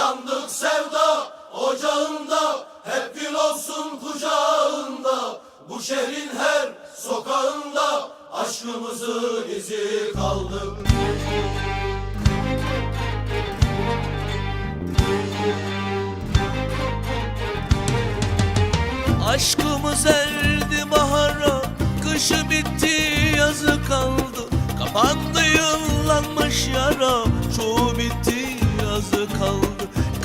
Yandık sevda ocağında Hep gül olsun kucağında. Bu şehrin her sokağında Aşkımızın izi kaldı. Aşkımız erdi bahara Kışı bitti yazı kaldı. Kapandı yıllanmış yara Çoğu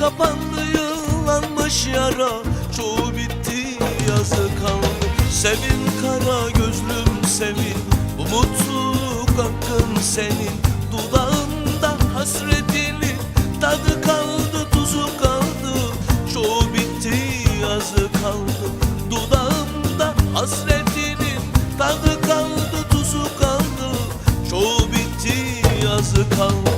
Kapandı yıllanmış yara. Çoğu bitti yazı kaldı. Sevin kara gözlüm sevin. Bu mutluluk hakkın senin. Dudağında hasretinin Tadı kaldı tuzu kaldı. Çoğu bitti yazı kaldı. Dudağımda hasretinin tadı kaldı tuzu kaldı. Çoğu bitti yazı kaldı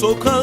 her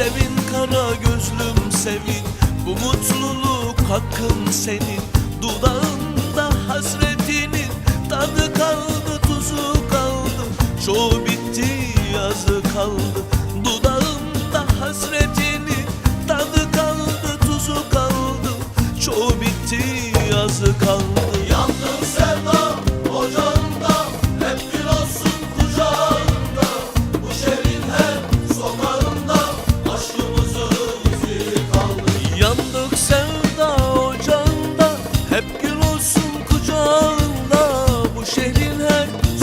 Sevin kara gözlüm sevin. Bu mutluluk hakkım senin. Dudağında hasretinin Tadı kaldı tuzu kaldı. Çoğu bitti yazı kaldı. Dudağında hasretinin Tadı kaldı tuzu kaldı. Çoğu bitti yazı kaldı.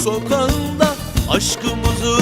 sokağında aşkımızı